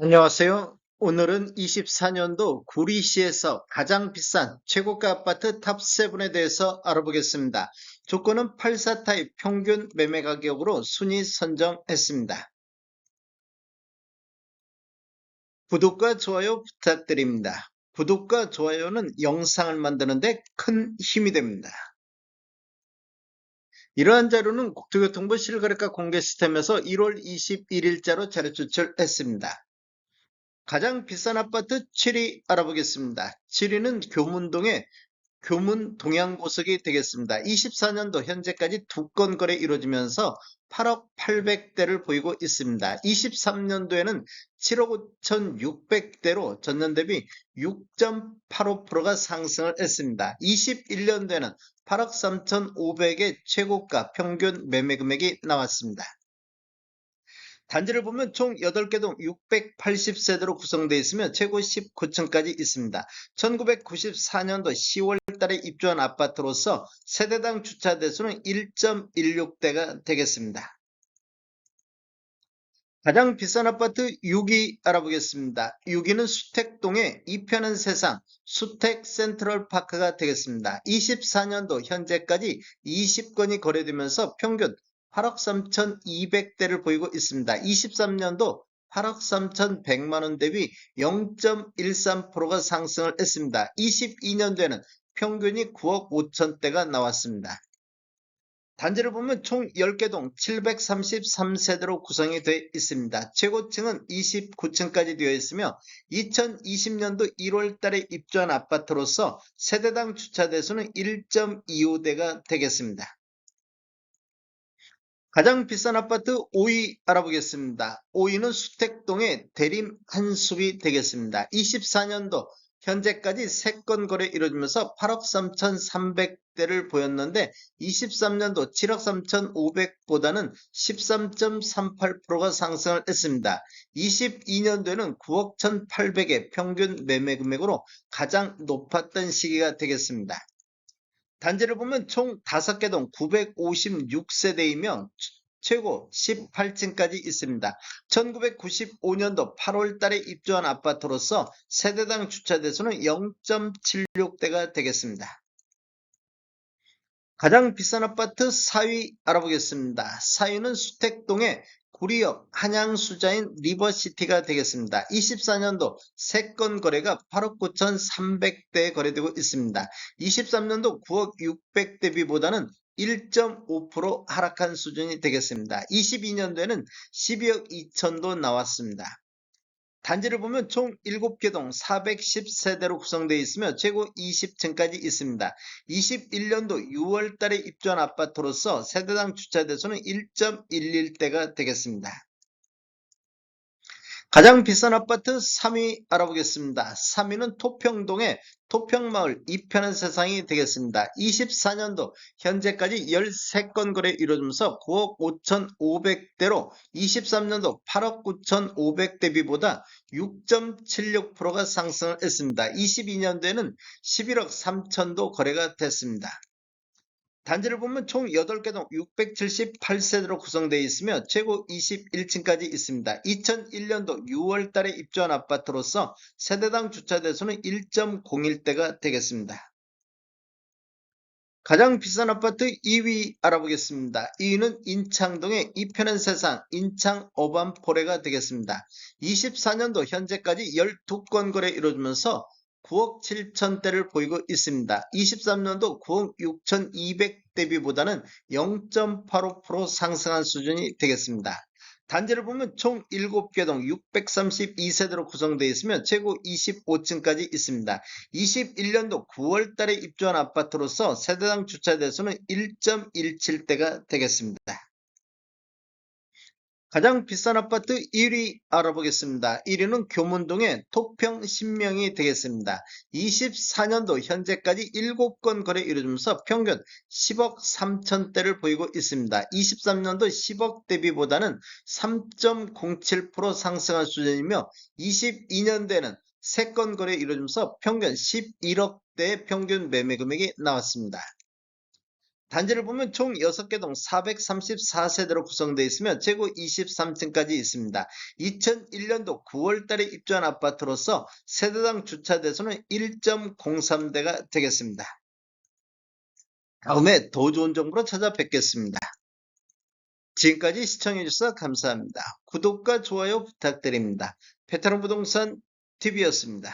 안녕하세요. 오늘은 24년도 구리시에서 가장 비싼 최고가 아파트 탑7에 대해서 알아보겠습니다. 조건은 84 타입 평균 매매 가격으로 순위 선정했습니다. 구독과 좋아요 부탁드립니다. 구독과 좋아요는 영상을 만드는데 큰 힘이 됩니다. 이러한 자료는 국토교통부 실거래가 공개 시스템에서 1월 21일자로 자료 추출했습니다. 가장 비싼 아파트 7위 알아보겠습니다. 7위는 교문동의 교문 동양고석이 되겠습니다. 24년도 현재까지 두 건 거래 이루어지면서 8억 800대를 보이고 있습니다. 23년도에는 7억 5,600대로 전년 대비 6.85%가 상승을 했습니다. 21년도에는 8억 3,500의 최고가 평균 매매 금액이 나왔습니다. 단지를 보면 총 8개 동 680세대로 구성되어 있으며 최고 19층까지 있습니다. 1994년도 10월 달에 입주한 아파트로서 세대당 주차 대수는 1.16대가 되겠습니다. 가장 비싼 아파트 6위 알아보겠습니다. 6위는 수택동의 이편은 세상 수택 센트럴 파크가 되겠습니다. 24년도 현재까지 20건이 거래되면서 평균 8억 3,200대를 보이고 있습니다. 23년도 8억 3,100만 원 대비 0.13%가 상승을 했습니다. 22년도에는 평균이 9억 5천대가 나왔습니다. 단지를 보면 총 10개 동 733세대로 구성이 되어 있습니다. 최고층은 29층까지 되어 있으며 2020년도 1월 달에 입주한 아파트로서 세대당 주차 대수는 1.25대가 되겠습니다. 가장 비싼 아파트 5위 알아보겠습니다. 5위는 수택동의 대림 한숲이 되겠습니다. 24년도 현재까지 3건 거래 이루어지면서 8억 3,300대를 보였는데 23년도 7억 3,500보다는 13.38%가 상승을 했습니다. 22년도에는 9억 1,800의 평균 매매 금액으로 가장 높았던 시기가 되겠습니다. 단지를 보면 총 5개 동 956세대이며 최고 18층까지 있습니다. 1995년도 8월 달에 입주한 아파트로서 세대당 주차 대수는 0.76대가 되겠습니다. 가장 비싼 아파트 4위 알아보겠습니다. 4위는 수택동의 구리역 한양수자인 리버시티가 되겠습니다. 24년도 3건 거래가 8억 9,300대 거래되고 있습니다. 23년도 9억 600 대비보다는 1.5% 하락한 수준이 되겠습니다. 22년도에는 12억 2천도 나왔습니다. 단지를 보면 총 7개 동 410세대로 구성되어 있으며 최고 20층까지 있습니다. 21년도 6월 달에 입주한 아파트로서 세대당 주차 대수는 1.11대가 되겠습니다. 가장 비싼 아파트 3위 알아보겠습니다. 3위는 토평동의 토평마을 이편한 세상이 되겠습니다. 24년도 현재까지 13건 거래 이루어지면서 9억 5,500대로 23년도 8억 9,500 대비보다 6.76%가 상승을 했습니다. 22년도에는 11억 3천도 거래가 됐습니다. 단지를 보면 총 8개 동 678세대로 구성되어 있으며 최고 21층까지 있습니다. 2001년도 6월 달에 입주한 아파트로서 세대당 주차 대수는 1.01대가 되겠습니다. 가장 비싼 아파트 2위 알아보겠습니다. 2위는 인창동의 이편한 세상 인창 어반포레가 되겠습니다. 24년도 현재까지 12건 거래 이루어지면서 9억 7천대를 보이고 있습니다. 23년도 9억 6,200 대비보다는 0.85% 상승한 수준이 되겠습니다. 단지를 보면 총 7개 동 632세대로 구성되어 있으며 최고 25층까지 있습니다. 21년도 9월 달에 입주한 아파트로서 세대당 주차 대수는 1.17대가 되겠습니다. 가장 비싼 아파트 1위 알아보겠습니다. 1위는 교문동의 토평 신명이 되겠습니다. 24년도 현재까지 7건 거래 이루어지면서 평균 10억 3천대를 보이고 있습니다. 23년도 10억 대비보다는 3.07% 상승한 수준이며 22년대는 3건 거래 이루어지면서 평균 11억대의 평균 매매 금액이 나왔습니다. 단지를 보면 총 6개 동 434세대로 구성되어 있으며 최고 23층까지 있습니다. 2001년도 9월달에 입주한 아파트로서 세대당 주차 대수는 1.03대가 되겠습니다. 다음에 더 좋은 정보로 찾아뵙겠습니다. 지금까지 시청해주셔서 감사합니다. 구독과 좋아요 부탁드립니다. 베테랑 부동산 TV였습니다.